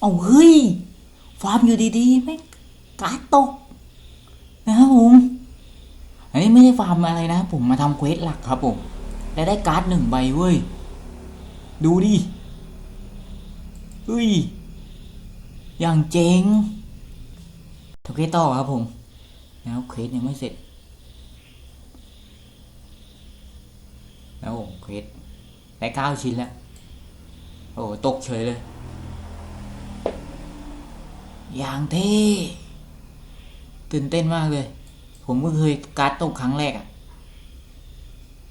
เอาเฮ้ยฟาร์มอยู่ดีๆแม่การ์ดตกนะครับผม อันนี้ไม่ได้ฟาร์มอะไรนะ ผมมาทำเควสหลักครับผม และได้การ์ดหนึ่งใบเว้ย ดูดิเฮ้ย อย่างเจ๋งทำเควสต่อครับผมแล้วเควสยังไม่เสร็จ แล้วผมเควสได้เก้าชิ้นแล้ว โอ้ตกเฉยเลย อย่างเท่ตื่นเต้นมากเลย ผมก็เคยการ์ดตกครั้งแรกอะ่ะ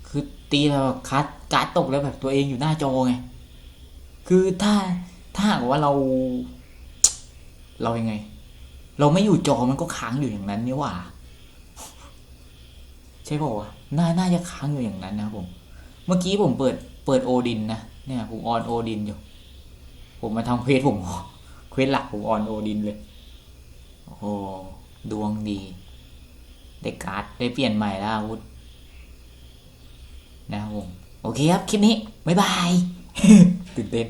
คือตีแบบคัดการ์ดตกแล้วแบบตัวเองอยู่หน้าจอไง คือถ้าถ้าหากว่าเรา เรายังไง เราไม่อยู่จอมันก็ค้างอยู่อย่างนั้นนี่หว่า ใช่ป่าวะน่าน่าจะค้างอยู่อย่างนั้นนะครับผม เมื่อกี้ผมเปิดเปิดโอดินนะเนี่ยผมออนโอดินอยู่ ผมมาทำเควสผม เควสหลักผมออนโอดินเลย โอ้โหดวงดี ได้การ์ดได้เปลี่ยนใหม่แล้วอาวุธนะครับผมโอเคครับ คลิปนี้ บ๊ายบาย ตื่นเต้น